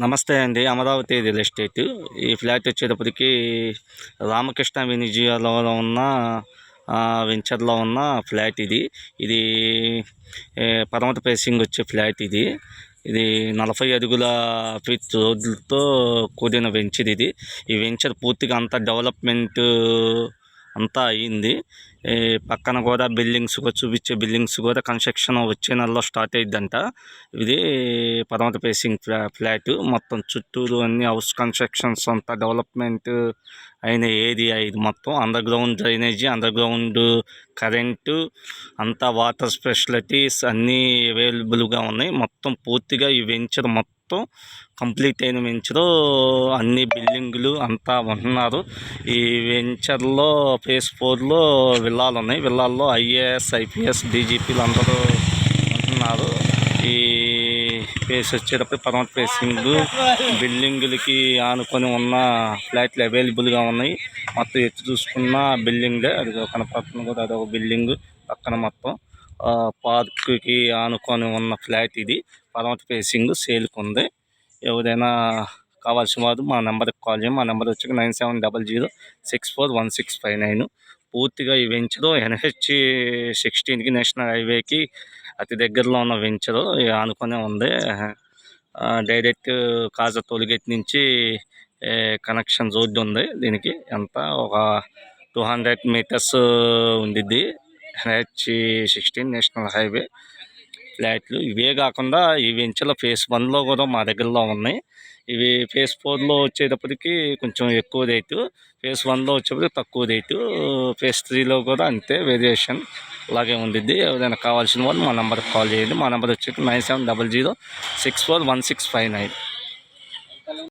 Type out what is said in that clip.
నమస్తే అండి Amaravati real estate. ఈ ఫ్లాట్ వచ్చేటప్పటికి రామకృష్ణ వినిజియాలో ఉన్న వెంచర్లో ఉన్న ఫ్లాట్ ఇది. ఇది ఏ, పడమట వచ్చే ఫ్లాట్ ఇది. ఇది నలభై అడుగుల ఫీట్ రోడ్లతో కూడిన వెంచర్ ఇది. ఈ వెంచర్ పూర్తిగా అంతా డెవలప్మెంట్ అంతా అయ్యింది ఈ పక్కన కూడా బిల్డింగ్స్ కూడా చూపించే బిల్డింగ్స్ కూడా కన్స్ట్రక్షన్ వచ్చే నెలలో స్టార్ట్ అయ్యిద్దంట ఇది పర్వత ఫేసింగ్ ఫ్లా ఫ్లాట్. మొత్తం చుట్టూరు అన్ని హౌస్ కన్స్ట్రక్షన్స్ అంతా డెవలప్మెంట్ అయిన ఏరియా ఇది మొత్తం. Underground drainage underground current అంతా వాటర్ స్పెషాలిటీస్ అన్నీ అవైలబుల్గా ఉన్నాయి. మొత్తం పూర్తిగా ఈ వెంచర్ మొత్తం కంప్లీట్ అయిన వెంచరు అన్ని బిల్డింగులు అంతా ఉంటున్నారు ఈ వెంచర్లో ఫేస్ ఫోర్లో విల్లాలు ఉన్నాయి విల్లాల్లో ఐఏఎస్ ఐపీఎస్ డీజీపీలు అందరూ ఉంటున్నారు. ఈ ఫేస్ వచ్చేటప్పుడు పర్మనెంట్ ఫేసింగ్ బిల్డింగులకి ఆనుకొని ఉన్న ఫ్లాట్లు అవైలబుల్గా ఉన్నాయి. మొత్తం ఎత్తు చూసుకున్న బిల్డింగే. అది కనపడుతుంది కూడా అదొక బిల్డింగ్ పక్కన మొత్తం. ఆ, ఆనుకొని ఉన్న ఫ్లాట్ ఇది. పర్మనెంట్ ఫేసింగ్ సేల్కి ఉంది ఎవరైనా కావాల్సిన వారు మా నెంబర్కి కాల్ చేయండి. మా నెంబర్ వచ్చి nine seven double zero six four one six five nine. పూర్తిగా ఈ వెంచరు ఎన్హెచ్ సిక్స్టీన్కి నేషనల్ హైవేకి అతి దగ్గరలో ఉన్న వెంచరు అనుకునే ఉంది. డైరెక్ట్ కాజా టోల్గేట్ నుంచి కనెక్షన్ రోడ్డు ఉంది దీనికి. ఎంత? ఒక టూ హండ్రెడ్ మీటర్స్ ఉండిద్ది. NH sixteen national highway. ఫ్లాట్లు. ఇవే కాకుండా ఈ వెంచర్లో ఫేస్ వన్లో కూడా మా దగ్గరలో ఉన్నాయి. ఇవి ఫేస్ ఫోర్లో వచ్చేటప్పటికి కొంచెం ఎక్కువ రేటు. ఫేస్ వన్లో వచ్చేప్పటికి తక్కువ రేటు. ఫేస్ త్రీలో కూడా అంతే వేరియేషన్ అలాగే ఉండిద్ది. ఎవరైనా కావాల్సిన వాళ్ళు మా నెంబర్కి కాల్ చేయండి. మా నెంబర్ వచ్చేసి nine seven double zero six four one six five nine.